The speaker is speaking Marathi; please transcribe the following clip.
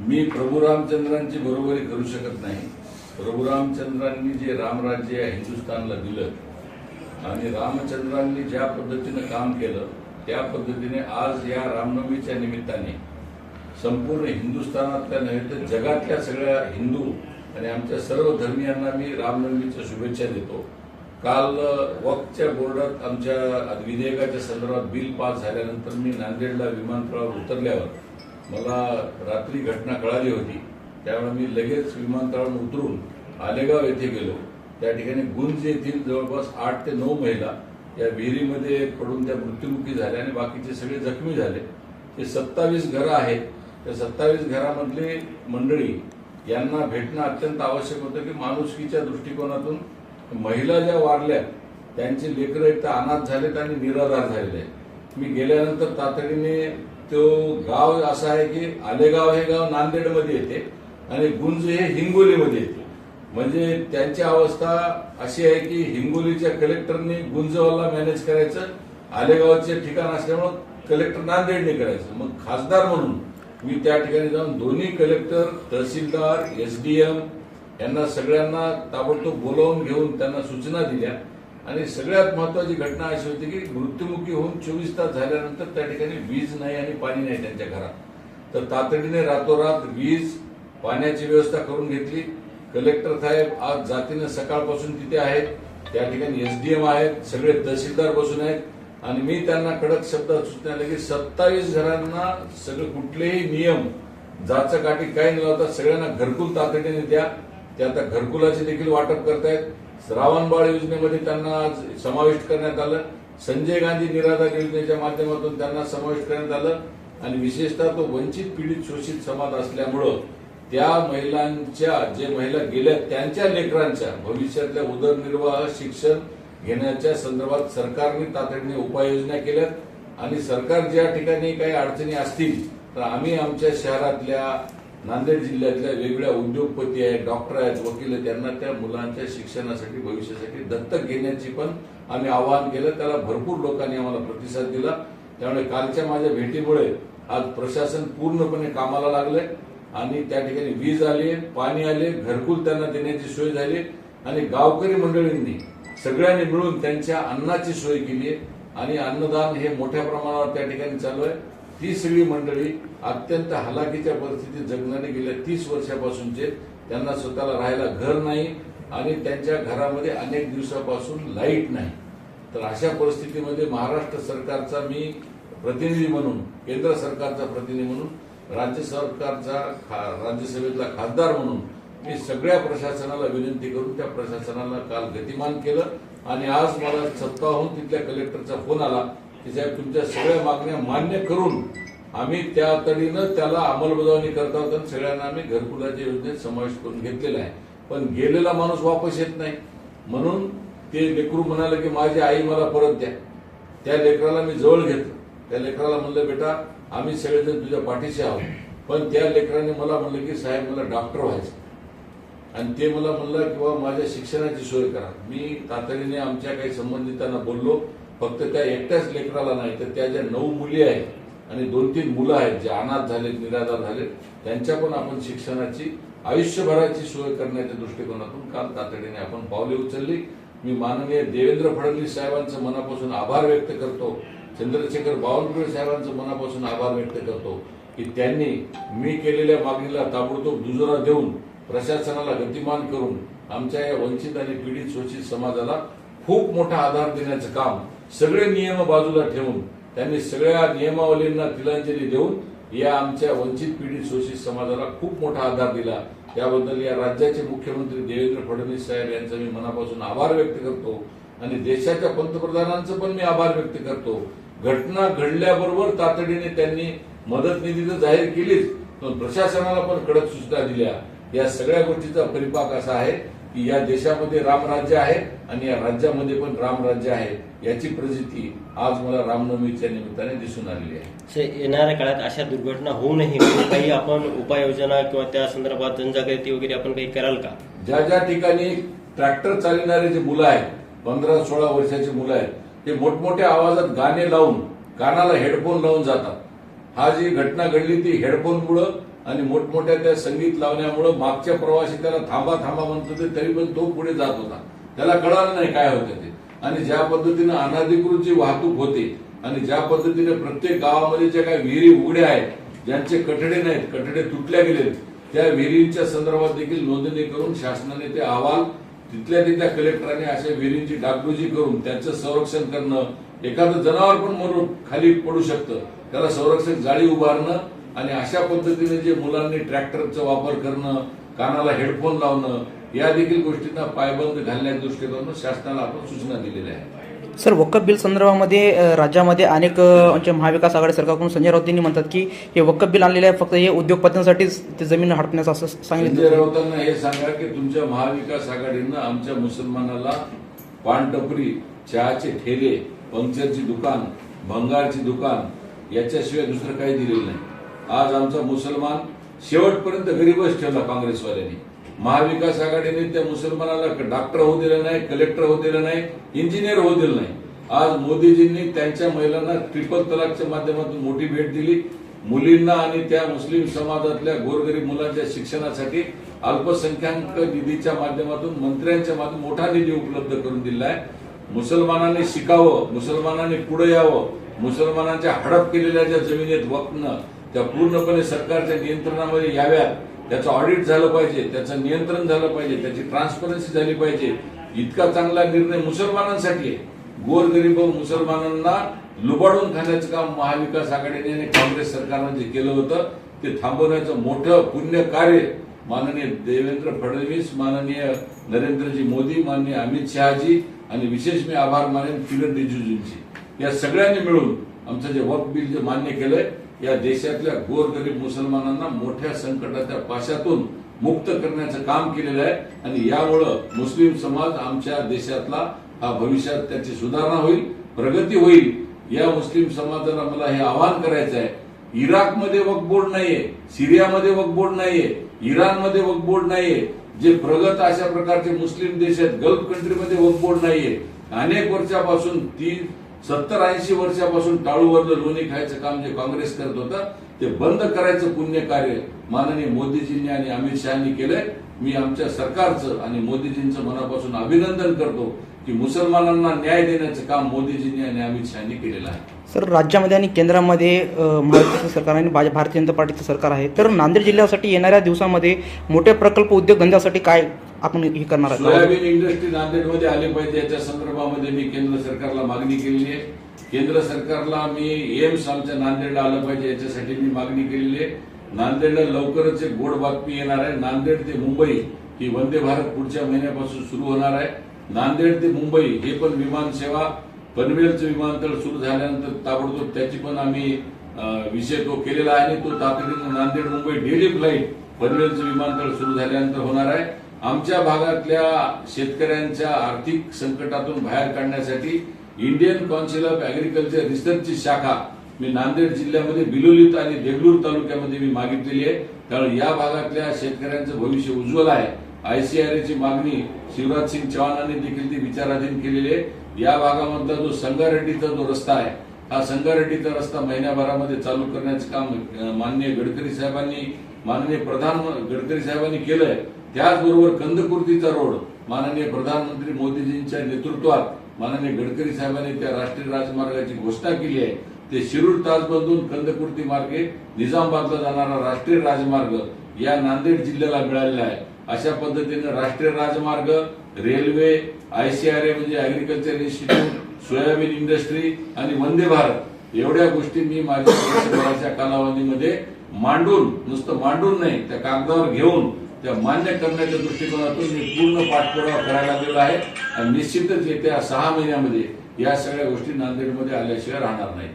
मी प्रभू रामचंद्रांची बरोबरी करू शकत नाही. प्रभू रामचंद्रांनी जे रामराज्य या हिंदुस्थानला दिलं आणि रामचंद्रांनी ज्या पद्धतीनं काम केलं त्या पद्धतीने आज या रामनवमीच्या निमित्ताने संपूर्ण हिंदुस्थानातल्या नव्हे तर जगातल्या सगळ्या हिंदू आणि आमच्या सर्व धर्मियांना मी रामनवमीच्या शुभेच्छा देतो. काल वक्तच्या बोर्डात आमच्या विधेयकाच्या संदर्भात बिल पास झाल्यानंतर मी नांदेडला विमानतळावर उतरल्यावर मला रात्री घटना कळाली होती. त्यामुळे मी लगेच विमानतळावरून उतरून आलेगाव येथे गेलो. त्या ठिकाणी गुंज येथील जवळपास आठ ते नऊ महिला या विहिरीमध्ये पडून त्या मृत्युमुखी झाल्या आणि बाकीचे सगळे जखमी झाले. ते सत्तावीस घरं आहेत. त्या सत्तावीस घरामधली मंडळी यांना भेटणं अत्यंत आवश्यक होतं की माणुसकीच्या दृष्टिकोनातून महिला ज्या वारल्या त्यांचे लेकरं एक तर अनाथ झालेत आणि निराधार झालेले आहेत. मी गेल्यानंतर तातडीने तो गाव असा आहे की आलेगाव हे गाव नांदेडमध्ये येते आणि गुंज हे हिंगोलीमध्ये येते. म्हणजे त्यांची अवस्था अशी आहे की हिंगोलीच्या कलेक्टरनी गुंजवाला मॅनेज करायचं आलेगावचे ठिकाण असल्यामुळं कलेक्टर नांदेडने करायचं. मग खासदार म्हणून मी त्या ठिकाणी जाऊन दोन्ही कलेक्टर तहसीलदार एसडीएम यांना सगळ्यांना ताबडतोब बोलावून घेऊन त्यांना सूचना दिल्या. आणि सगळ्यात महत्वाची घटना अशी होती की मृत्युमुखी होऊन चोवीस तास झाल्यानंतर त्या ठिकाणी वीज नाही आणि पाणी नाही त्यांच्या घरात. तर तातडीने रातोरात वीज पाण्याची व्यवस्था करून घेतली. कलेक्टर साहेब आज जातीनं सकाळपासून तिथे आहेत. त्या ठिकाणी एसडीएम आहेत. सगळे तहसीलदार बसून आहेत. आणि मी त्यांना कडक शब्दात सूचना दिली की सत्तावीस घरांना सगळे कुठलेही नियम जाचं काठी काही न लावता सगळ्यांना घरकुल तातडीने द्या. ते आता घरकुलाचे देखील वाटप करतायत. श्रावणबाळ योजनेमध्ये त्यांना समाविष्ट करण्यात आलं. संजय गांधी निराधार योजनेच्या माध्यमातून त्यांना समाविष्ट करण्यात आलं. आणि विशेषतः तो वंचित पीडित शोषित समाज असल्यामुळं त्या महिलांच्या जे महिला गेल्या त्यांच्या लेकरांच्या भविष्यातल्या उदरनिर्वाह शिक्षण घेण्याच्या संदर्भात सरकारने तातडीने उपाययोजना केल्यात. आणि सरकार ज्या ठिकाणी काही अडचणी असतील तर आम्ही आमच्या शहरातल्या नांदेड जिल्ह्यातल्या वेगवेगळ्या उद्योगपती आहेत डॉक्टर आहेत वकील आहेत. त्यांना त्या मुलांच्या शिक्षणासाठी भविष्यासाठी दत्तक घेण्याची पण आम्ही आवाहन केलं. त्याला भरपूर लोकांनी आम्हाला प्रतिसाद दिला. त्यामुळे कालच्या माझ्या भेटीमुळे आज प्रशासन पूर्णपणे कामाला लागलंय. आणि त्या ठिकाणी वीज आली पाणी आले घरकुल त्यांना देण्याची सोय झाली आणि गावकरी मंडळींनी सगळ्यांनी मिळून त्यांच्या अन्नाची सोय केली आहे. आणि अन्नदान हे मोठ्या प्रमाणावर त्या ठिकाणी चालू आहे. ती सगळी मंडळी अत्यंत हलाखीच्या परिस्थितीत जगणारे गेल्या तीस वर्षापासूनचे त्यांना स्वतःला राहायला घर नाही आणि त्यांच्या घरामध्ये अनेक दिवसापासून लाइट नाही. तर अशा परिस्थितीमध्ये महाराष्ट्र सरकारचा मी प्रतिनिधी म्हणून केंद्र सरकारचा प्रतिनिधी म्हणून राज्य सरकारचा खा- राज्यसभेतला खासदार म्हणून मी सगळ्या प्रशासनाला विनंती करून त्या प्रशासनाला काल गतिमान केलं आणि आज मला सत्ताहून तिथल्या कलेक्टरचा फोन आला की साहेब तुमच्या सगळ्या मागण्या मान्य करून आम्ही त्या तडीनं त्याला अंमलबजावणी करता होतो आणि सगळ्यांना आम्ही घरकुलाच्या योजनेत समावेश करून घेतलेला आहे. पण गेलेला माणूस वापस येत नाही. म्हणून ते लेकरू म्हणाले की माझी आई मला परत द्या. त्या लेकराला मी जवळ घेतलं. त्या लेकराला म्हणलं बेटा आम्ही सगळेजण तुझ्या पाठीशी आहोत. पण त्या लेकराने मला म्हणलं की साहेब मला डॉक्टर व्हायचं आणि ते मला म्हणलं किंवा माझ्या शिक्षणाची सोय करा. मी तातडीने आमच्या काही संबंधितांना बोललो. फक्त त्या एकट्याच लेकराला नाही तर त्या ज्या नऊ मुली आहेत आणि दोन तीन मुलं आहेत जे अनाथ झालेत निराधार झालेत त्यांच्या पण आपण शिक्षणाची आयुष्यभराची सोय करण्याच्या दृष्टिकोनातून काल तातडीने आपण पावले उचलली. मी माननीय देवेंद्र फडणवीस साहेबांचं मनापासून आभार व्यक्त करतो. चंद्रशेखर बावनकुळे साहेबांचं मनापासून आभार व्यक्त करतो की त्यांनी मी केलेल्या मागणीला ताबडतोब दुजोरा देऊन प्रशासनाला गतिमान करून आमच्या या वंचित आणि पीडित शोषित समाजाला खूप मोठा आधार देण्याचं काम सगळे नियम बाजूला ठेवून त्यांनी सगळ्या नियमावलींना तिलांजली देऊन या आमच्या वंचित पीडित शोषित समाजाला खूप मोठा आधार दिला. त्याबद्दल या राज्याचे मुख्यमंत्री देवेंद्र फडणवीस साहेब यांचा मी मनापासून आभार व्यक्त करतो आणि देशाच्या पंतप्रधानांचं पण मी आभार व्यक्त करतो. घटना घडल्याबरोबर तातडीने त्यांनी मदत निधी तर जाहीर केलीच पण प्रशासनाला पण कडक सूचना दिल्या. या सगळ्या गोष्टीचा परिपाक असा आहे की या देशामध्ये रामराज्य आहे आणि या राज्यामध्ये पण रामराज्य आहे याची प्रचिती आज मला रामनवमीच्या निमित्ताने दिसून आलेली आहे. येणाऱ्या काळात अशा दुर्घटना होऊ नये. म्हणून काही आपण उपाययोजना किंवा त्या संदर्भात जनजागृती वगैरे आपण काही कराल का? ज्या ज्या ठिकाणी ट्रॅक्टर चालविणारे जे मुलं आहेत पंधरा सोळा वर्षाची मुलं आहेत ते मोठमोठ्या आवाजात गाणे लावून कानाला हेडफोन लावून जातात. हा जी घटना घडली ती हेडफोनमुळं आणि मोठमोठ्या त्या संगीत लावण्यामुळं मागच्या प्रवासी त्याला थांबा थांबा म्हणत होते तरी पण तो पुढे जात होता. त्याला कळालं नाही काय होतं ते. आणि ज्या पद्धतीनं अनाधिकृत जी वाहतूक होते आणि ज्या पद्धतीने प्रत्येक गावामध्ये ज्या काही विहिरी उघड्या आहेत ज्यांचे कठडे नाहीत कठडे तुटल्या गेलेत त्या विहिरींच्या संदर्भात देखील नोंदणी करून शासनाने ते अहवाल तिथल्या तिथल्या कलेक्टरांनी अशा विहिरींची डागडुजी करून त्यांचं संरक्षण करणं एखादं जनावर पण मरून खाली पडू शकतं. त्याला संरक्षक जाळी उभारणं आणि अशा पद्धतीने जे मुलांनी ट्रॅक्टरचा वापर करणं कानाला हेडफोन लावणं या देखील गोष्टींना पायबंद घालण्याच्या दृष्टीकोनातून शासनाला आपण सूचना दिलेल्या आहेत. सर वक्कफ बिल संदर्भामध्ये राज्यामध्ये अनेक आमच्या महाविकास आघाडी सरकारकडून संजय राऊत यांनी म्हणतात की हे वक्कफ बिल आणलेलं आहे फक्त हे उद्योगपतींसाठीच ते जमीन हडपण्याचं असं संजय सांगितलं. राऊतांना हे सांगा की तुमच्या महाविकास आघाडीनं आमच्या मुसलमानाला पानटपरी चहाचे ठेले पंक्चरची दुकान भंगारची दुकान याच्याशिवाय दुसरं काही दिलेलं नाही. आज आमचा मुसलमान शेवटपर्यंत गरीबच ठेवला काँग्रेसवाल्यांनी. महाविकास आघाडीने त्या मुसलमानाला डॉक्टर होऊ दिलं नाही कलेक्टर होऊ दिलं नाही इंजिनियर होऊ दिलं नाही. आज मोदीजींनी त्यांच्या महिलांना ट्रिपल तलाकच्या माध्यमातून मोठी भेट दिली. मुलींना आणि त्या मुस्लिम समाजातल्या गोरगरीब मुलांच्या शिक्षणासाठी अल्पसंख्याक निधीच्या माध्यमातून मंत्र्यांच्या माध्यमातून मोठा निधी उपलब्ध करून दिला आहे. मुसलमानांनी शिकावं मुसलमानांनी पुढे यावं मुसलमानांच्या हडप केलेल्या ज्या जमिनीत वक्न त्या पूर्णपणे सरकारच्या नियंत्रणामध्ये याव्यात. त्याचं ऑडिट झालं पाहिजे त्याचं नियंत्रण झालं पाहिजे त्याची ट्रान्सपरन्सी झाली पाहिजे. इतका चांगला निर्णय मुसलमानांसाठी आहे. गोरगरीब मुसलमानांना लुबाडून खाण्याचं काम महाविकास आघाडीने आणि काँग्रेस सरकारनं जे केलं होतं ते थांबवण्याचं मोठं पुण्य कार्य माननीय देवेंद्र फडणवीस माननीय नरेंद्रजी मोदी माननीय अमित शहाजी आणि विशेष मी आभार मानेन किरण रिजिजूंची. या सगळ्यांनी मिळून आमचं जे वक्फ बिल जे मान्य केलंय या देशातल्या गोरगरीब मुसलमानांना मोठ्या संकटाच्या पाशातून मुक्त करण्याचं काम केलेलं आहे आणि यामुळं मुस्लिम समाज आमच्या देशातला हा भविष्यात त्याची सुधारणा होईल प्रगती होईल. या मुस्लिम समाजाला मला हे आवाहन करायचं आहे. इराकमध्ये वक्फ बोर्ड नाहीये सिरियामध्ये वकबोर्ड बोर्ड नाहीये इराणमध्ये वक्फ बोर्ड नाहीये. जे प्रगत अशा प्रकारचे मुस्लिम देश आहेत गल्फ कंट्रीमध्ये वकबोर्ड बोर्ड नाहीये. अनेक वर्षापासून ती सत्तर ऐंशी वर्षापासून टाळूवरलं लोणी खायचं काम जे काँग्रेस करत होतं ते बंद करायचं पुण्य कार्य माननीय मोदीजींनी आणि अमित शहानी केलंय. मी आमच्या सरकारचं आणि मोदीजींचं मनापासून अभिनंदन करतो की मुसलमानांना न्याय देण्याचं काम मोदीजींनी आणि अमित शहानी केलेलं आहे. सर राज्यामध्ये आणि केंद्रामध्ये महाराष्ट्र सरकार आणि भारतीय जनता पार्टीचं सरकार आहे. तर नांदेड जिल्ह्यासाठी येणाऱ्या दिवसामध्ये मोठे प्रकल्प उद्योगधंद्यासाठी काय आपण हे करणार आहोत. सोयाबीन इंडस्ट्री नांदेडमध्ये आली पाहिजे याच्या संदर्भामध्ये मी केंद्र सरकारला मागणी केलेली आहे. केंद्र सरकारला मी एम्स आमच्या नांदेडला आलं पाहिजे याच्यासाठी मी मागणी केलेली आहे. नांदेडला लवकरच एक गोड बातमी येणार आहे. नांदेड ते मुंबई ही वंदे भारत पुढच्या महिन्यापासून सुरू होणार आहे. नांदेड ते मुंबई हे पण विमान सेवा पनवेलचं विमानतळ सुरू झाल्यानंतर ताबडतोब त्याची पण आम्ही अं, विषय तो केलेला आहे. आणि तो तातडीनं नांदेड मुंबई डेली फ्लाईट पनवेलचं विमानतळ सुरू झाल्यानंतर होणार आहे. आमच्या भागातल्या शेतकऱ्यांच्या आर्थिक संकटातून बाहेर काढण्यासाठी इंडियन काउन्सिल ऑफ अॅग्रिकल्चर रिसर्चची शाखा मी नांदेड जिल्ह्यामध्ये बिलोलीत आणि देगलूर तालुक्यामध्ये मी मागितलेली आहे. त्यामुळे या भागातल्या शेतकऱ्यांचं भविष्य उज्ज्वल आहे. आयसीआरएची मागणी शिवराज सिंग चव्हाणांनी देखील ती विचाराधीन केलेली आहे. या भागामधला जो संगारेड्डीचा जो रस्ता आहे हा संगारेड्डीचा रस्ता महिन्याभरामध्ये चालू करण्याचं काम माननीय गडकरी साहेबांनी माननीय प्रधान गडकरी साहेबांनी केलंय. त्याचबरोबर कंदकुर्तीचा रोड माननीय प्रधानमंत्री मोदीजींच्या नेतृत्वात माननीय गडकरी साहेबांनी त्या राष्ट्रीय राजमार्गाची घोषणा केली आहे. ते शिरूर ताजबंधून कंदकुर्ती मार्गे निजामाबादला जाणारा राष्ट्रीय राजमार्ग या नांदेड जिल्ह्याला मिळालेला आहे. अशा पद्धतीनं राष्ट्रीय राजमार्ग रेल्वे आयसीआरए म्हणजे अॅग्रिकल्चर इन्स्टिट्यूट सोयाबीन इंडस्ट्री आणि वंदे भारत एवढ्या गोष्टी मी माझ्या वर्षभराच्या कालावधीमध्ये मांडून नुसतं मांडून नाही त्या कागदावर घेऊन त्या मान्य करण्याच्या दृष्टिकोनातून मी पूर्ण पाठपुरावा करायला लागलेलो आहे. आणि निश्चितच येत्या सहा महिन्यामध्ये या सगळ्या गोष्टी नांदेडमध्ये आल्याशिवाय राहणार नाहीत.